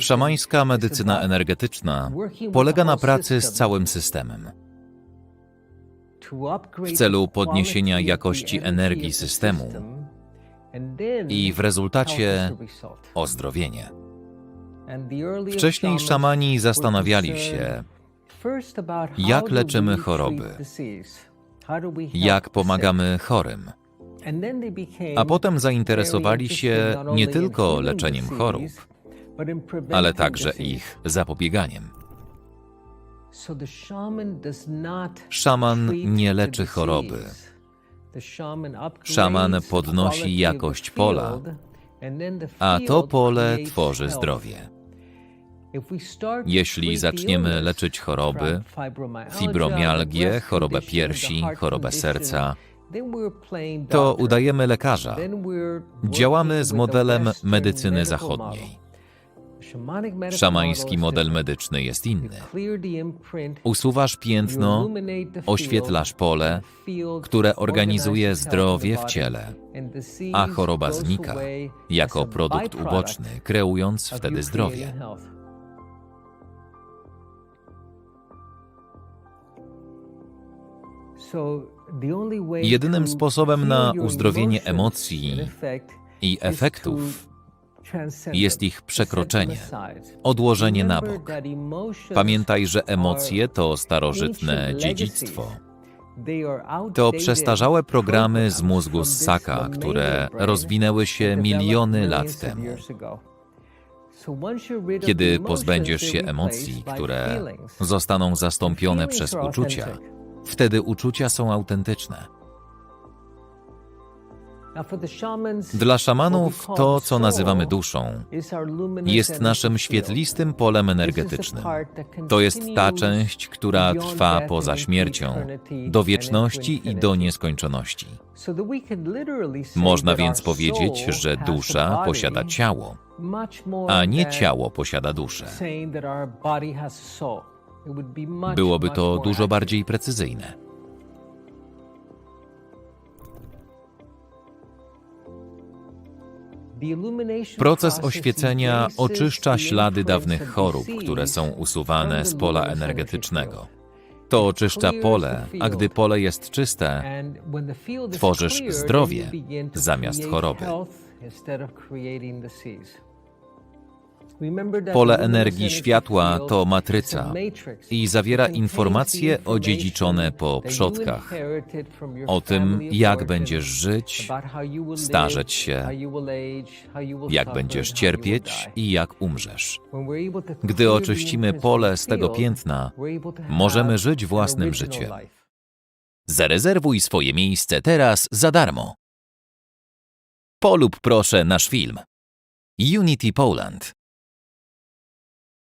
Szamańska medycyna energetyczna polega na pracy z całym systemem. w celu podniesienia jakości energii systemu i w rezultacie ozdrowienie. Wcześniej szamani zastanawiali się, jak leczymy choroby, jak pomagamy chorym, a potem zainteresowali się nie tylko leczeniem chorób, ale także ich zapobieganiem. Szaman nie leczy choroby. Szaman podnosi jakość pola, a to pole tworzy zdrowie. Jeśli zaczniemy leczyć choroby, fibromialgię, chorobę piersi, chorobę serca, to udajemy lekarza. Działamy z modelem medycyny zachodniej. Szamański model medyczny jest inny. Usuwasz piętno, oświetlasz pole, które organizuje zdrowie w ciele, a choroba znika jako produkt uboczny, kreując wtedy zdrowie. Jedynym sposobem na uzdrowienie emocji I efektów jest ich przekroczenie, odłożenie na bok. Pamiętaj, że emocje to starożytne dziedzictwo. To przestarzałe programy z mózgu ssaka, które rozwinęły się miliony lat temu. Kiedy pozbędziesz się emocji, które zostaną zastąpione przez uczucia, wtedy uczucia są autentyczne. Dla szamanów to, co nazywamy duszą, jest naszym świetlistym polem energetycznym. To jest ta część, która trwa poza śmiercią, do wieczności i do nieskończoności. Można więc powiedzieć, że dusza posiada ciało, a nie ciało posiada duszę. Byłoby to dużo bardziej precyzyjne. Proces oświecenia oczyszcza ślady dawnych chorób, które są usuwane z pola energetycznego. To oczyszcza pole, a gdy pole jest czyste, tworzysz zdrowie zamiast choroby. Pole energii światła to matryca i zawiera informacje odziedziczone po przodkach o tym, jak będziesz żyć, starzeć się, jak będziesz cierpieć i jak umrzesz. Gdy oczyścimy pole z tego piętna, możemy żyć własnym życiem. Zarezerwuj swoje miejsce teraz za darmo. Polub proszę nasz film. Unity Poland.